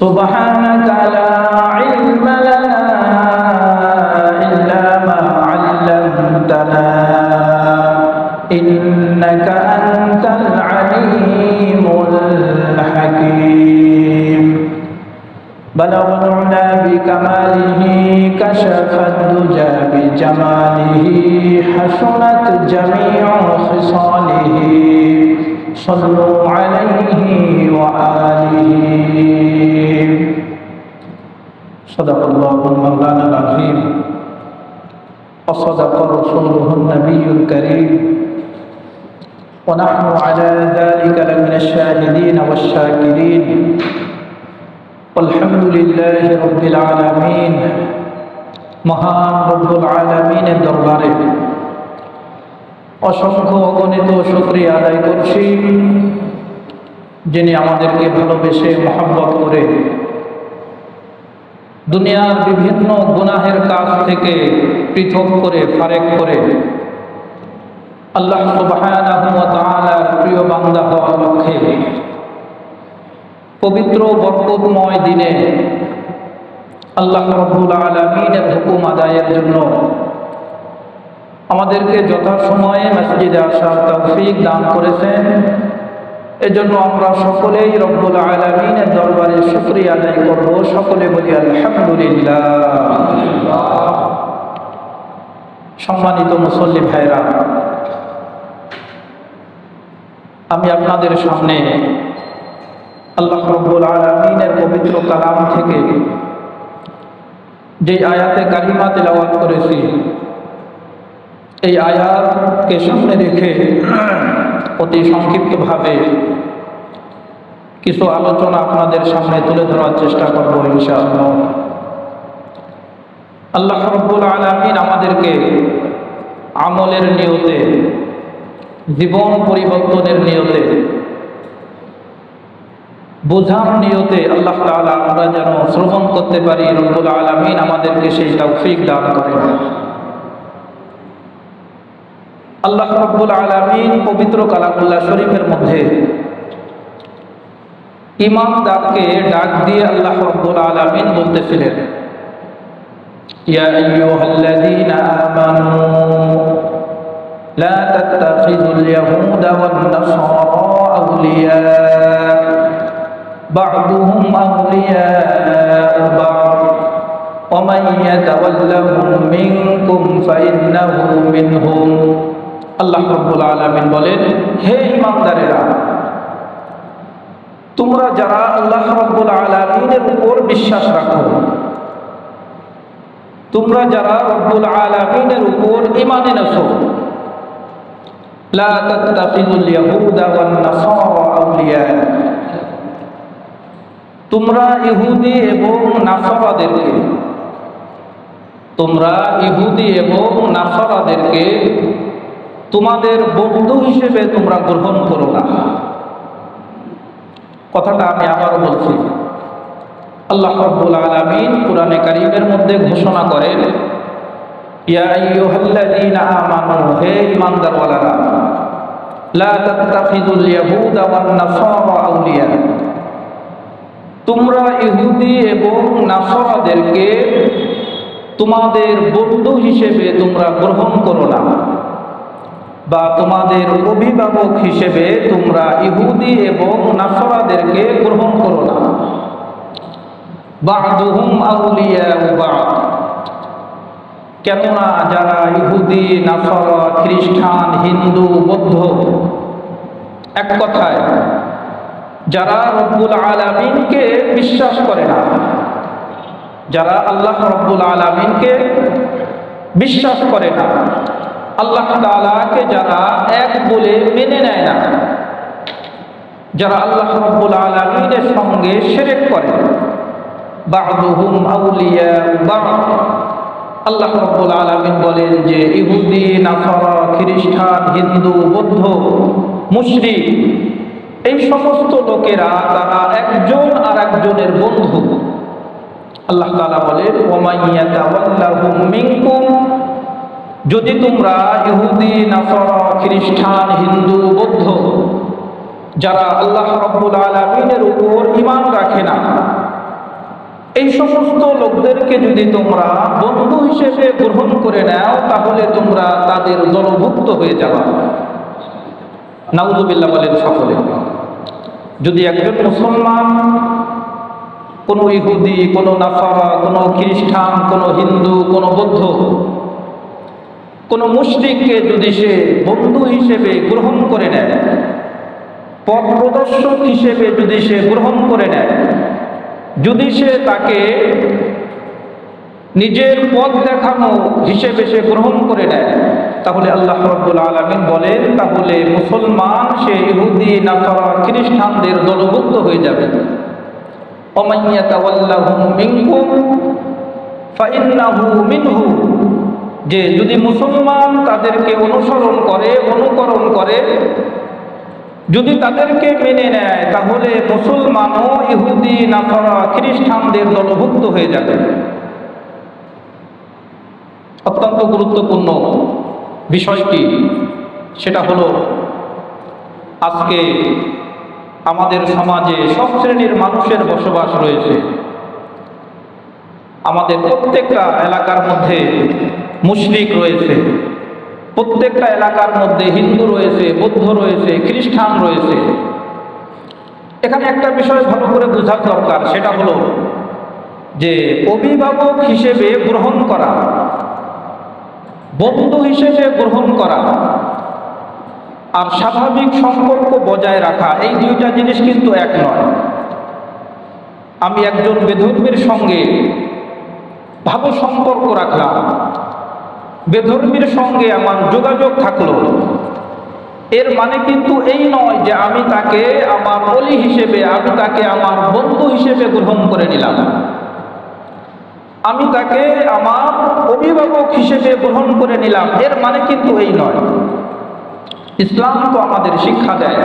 سبحانك لا علم لنا إلا ما علمتنا. إنك أنت العليم الحكيم. بلغ العلا بكماله كشف الدجى بجماله حسنت جميع خصاله. صلوا عليه وآله صدق الله مولانا العظيم وصدق رسوله النبي الكريم ونحن على ذلك لمن الشاهدين والشاكرين والحمد لله رب العالمين মহান রব্বুল আলমিনের দরবারে অসংখ্য অগণিত শুক্রিয়া আদায় করছি, যিনি আমাদেরকে ভালোবেসে মহাব্বত করে দুনিয়ার বিভিন্ন গুনাহের কাজ থেকে পৃথক করে, ফারেক করে আল্লাহ ওয়া প্রিয় বান্দা হওয়ার লক্ষ্যে পবিত্র বরকতময় দিনে আল্লাহ রব্বুল আলমিনের হুকুম আদায়ের জন্য আমাদেরকে যথাসময়ে মসজিদে আসার তৌফিক দান করেছেন। এজন্য আমরা সকলেই রব্বুল আলমিনের দরবারে শুক্রিয়া আদায় করব। সকলে বলি আলহামদুলিল্লাহ। সম্মানিত মুসল্লি ভাইরা আমি আপনাদের সামনে আল্লাহ রব্বুল আলমিনের পবিত্র কালাম থেকে যে আয়াতে কালিমা তেলাওয়াত করেছি এই আয়াতকে সামনে রেখে অতি সংক্ষিপ্তভাবে কিছু আলোচনা আপনাদের সামনে তুলে ধরার চেষ্টা করব, ইনশাআল্লাহ। আল্লাহ রব্বুল আলমিন আমাদেরকে আমলের নিয়তে, জীবন পরিবর্তনের নিয়তে, বোঝার নিয়তে আল্লাহ আমরা যেন শ্রবণ করতে পারি, রব্বুল আলমিন আমাদেরকে সেই তৌফিক দান করেন। আল্লাহ রব্বুল আলমিন পবিত্র কালামুল্লাহ শরীফের মধ্যে ইমানদারকে ডাক দিয়ে আল্লাহ রব্বুল আলমিন বলতেছিলেন يا أيها الذين آمنوا لا تتخذوا اليهود والنصارى أولياء بعضهم أولياء بعض ومن يتولهم منكم فإنه منهم আল্লাহ রব্বুল আলমিন বলেন, হে ইমানদারেরা তোমরা যারা আল্লাহ রব্বুল আলমিনের উপর বিশ্বাস রাখো, তোমরা যারা রব্বুল আলমিনের উপর ইমানে নেছো লা তোমরা ইহুদি এবং নাসারাদেরকে, তোমরা ইহুদি এবং নাসারাদেরকে তোমাদের বন্ধু হিসেবে তোমরা গ্রহণ করো না। কথাটা আমি আবারও বলছি। আল্লাহ রব্বুল আলমিন কোরআনে কারিমের মধ্যে ঘোষণা করেন তোমরা ইহুদি এবং নাসরাদেরকে তোমাদের বন্ধু হিসেবে তোমরা গ্রহণ করো না। বা তোমাদের অভিভাবক হিসেবে তোমরা ইহুদি এবং নাসরাদেরকে গ্রহণ করো না। আউলিয়া কেননা যারা ইহুদি, নাসরা, খ্রিস্টান, হিন্দু, বৌদ্ধ, এক কথায়, যারা রব্বুল আলমিনকে বিশ্বাস করে না, যারা আল্লাহ রব্বুল আলমিনকে বিশ্বাস করে না আল্লাহ তালাকে যারা এক বলে মেনে নেয় না, যারা আল্লাহ রব্বুল আলমিনের সঙ্গে সেরেক করে আল্লাহ রব্বুল আলমিন বলেন যে ইহুদি, নাসারা, খ্রিস্টান, হিন্দু, বৌদ্ধ, মুশরিক, এই সমস্ত লোকেরা তারা একজন আর একজনের বন্ধু। আল্লাহ তাআলা বলেন যদি তোমরা ইহুদি, নাসারা, খ্রিস্টান, হিন্দু, বৌদ্ধ, যারা আল্লাহ রব্বুল আলমিনের উপর ইমান রাখে না, এই সমস্ত লোকদেরকে যদি তোমরা বন্ধু হিসেবে গ্রহণ করে নাও, তাহলে তোমরা তাদের দলভুক্ত হয়ে যাবা। নাউজুবিল্লাহ বলেন সকলে। যদি একজন মুসলমান, কোনো ইহুদি, কোনো নাসারা, কোনো খ্রিস্টান, কোনো হিন্দু, কোনো বৌদ্ধ কোনো মুসলিককে যদি সে বন্ধু হিসেবে গ্রহণ করে নেয়, পথ প্রদর্শক হিসেবে যদি সে গ্রহণ করে নেয়, যদি সে তাকে নিজের পথ দেখানো হিসেবে সে গ্রহণ করে নেয়, তাহলে আল্লাহ রব্বুল আলমিন বলেন, তাহলে মুসলমান সে ইহুদি, নাসারা, খ্রিস্টানদের দলভুক্ত হয়ে যাবে। মিনহু। যে যদি মুসলমান তাদেরকে অনুসরণ করে, অনুকরণ করে, যদি তাদেরকে মেনে নেয়, তাহলে মুসলমানও ইহুদি, নাসারা, খ্রিস্টানদের দলভুক্ত হয়ে যাবে। অত্যন্ত গুরুত্বপূর্ণ বিষয়টি, সেটা হলো আজকে আমাদের সমাজে সব শ্রেণির মানুষের বসবাস রয়েছে। আমাদের প্রত্যেকটা এলাকার মধ্যে মুশরিক রয়েছে। প্রত্যেকটা এলাকার মধ্যে হিন্দু রয়েছে, বৌদ্ধ রয়েছে, খ্রিস্টান রয়েছে। এখানে একটা বিষয় ভালো করে বোঝার দরকার, সেটা হলো যে অভিভাবক হিসেবে গ্রহণ করা, বন্ধু হিসেবে গ্রহণ করা, আর স্বাভাবিক সম্পর্ক বজায় রাখা, এই দুইটা জিনিস কিন্তু এক নয়। আমি একজন বেধর্মীর সঙ্গে ভালো সম্পর্ক রাখলাম। বেধর্মীর সঙ্গে আমার যোগাযোগ থাকল। এর মানে কিন্তু এই নয় যে আমি তাকে আমার অলি হিসেবে, আমি তাকে আমার বন্ধু হিসেবে গ্রহণ করে নিলাম। আমি তাকে আমার অভিভাবক হিসেবে গ্রহণ করে নিলাম। এর মানে কিন্তু এই নয়। ইসলাম তো আমাদের শিক্ষা দেয়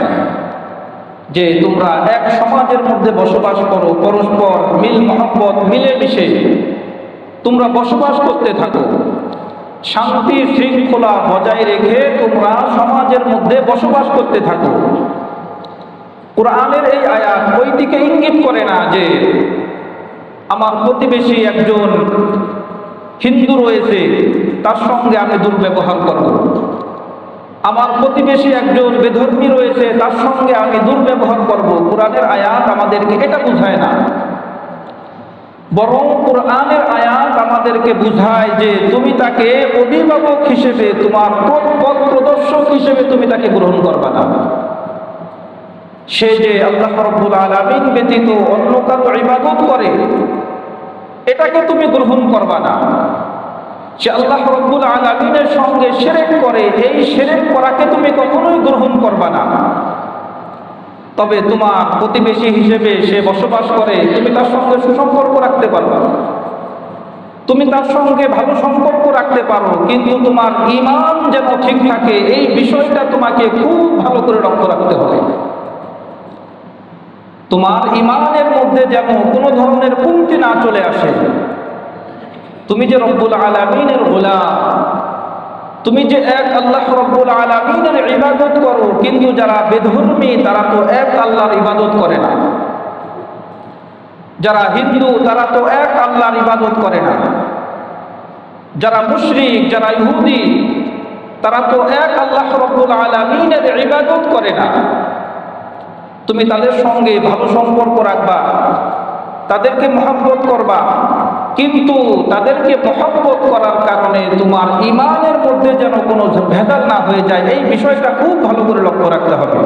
যে তোমরা এক সমাজের মধ্যে বসবাস করো, পরস্পর মিল মহব্বত মিলেমিশে তোমরা বসবাস করতে থাকো। শান্তি শৃঙ্খলা বজায় রেখে তোমরা সমাজের মধ্যে বসবাস করতে থাকো। কোরআনের এই আয়াত ওই দিকে ইঙ্গিত করে না যে আমার প্রতিবেশী একজন হিন্দু রয়েছে, তার সঙ্গে আমি দুর্ব্যবহার করব। আমার প্রতিবেশী একজন বেধর্মী রয়েছে, তার সঙ্গে আমি দুর্ব্যবহার করব। কোরআনের আয়াত আমাদেরকে এটা বুঝায় না। বরং কোরআনের আয়াত আমাদেরকে বুঝায় যে তুমি তাকে অভিভাবক হিসেবে, তোমার পথ প্রদর্শক হিসেবে তুমি তাকে গ্রহণ করবা না। সে যে আল্লাহ রব্বুল আলমিন ব্যতীত অন্য কারও ইবাদত করে, এটাকে তুমি গ্রহণ করবা না। সে আল্লাহ রব্বুল আলমিনের সঙ্গে সেরেক করে, এই সেরেক করাকে তুমি কখনোই গ্রহণ করবা না। তবে তোমার প্রতিবেশী হিসেবে সে বসবাস করে, তুমি তার সঙ্গে সুসম্পর্ক রাখতে পারো। তুমি তার সঙ্গে ভালো সম্পর্ক রাখতে পারো, কিন্তু তোমার ইমান যেন ঠিক থাকে, এই বিষয়টা তোমাকে খুব ভালো করে লক্ষ্য রাখতে হবে। তোমার ইমানের মধ্যে যেন কোনো ধরনের কমতি না চলে আসে। তুমি যে রব্বুল আলমিনের গোলাম তুমি যে এক আল্লাহ রব্বুল আলমিনের ইবাদত করো, কিন্তু যারা বেধর্মী, তারা তো এক আল্লাহর ইবাদত করে না। যারা হিন্দু, তারা তো এক আল্লাহর ইবাদত করে না। যারা মুশরিক, যারা ইহুদি, তারা তো এক আল্লাহ রব্বুল আলমিনের ইবাদত করে না। তুমি তাদের সঙ্গে ভালো সম্পর্ক রাখবা, তাদেরকে মহাব্বত করবা। কিন্তু তাদেরকে মহব্বত করার কারণে তোমার ইমানের মধ্যে যেন কোনো ভেদাল না হয়ে যায়। এই বিষয়টা খুব ভালো করে লক্ষ্য রাখতে হবে।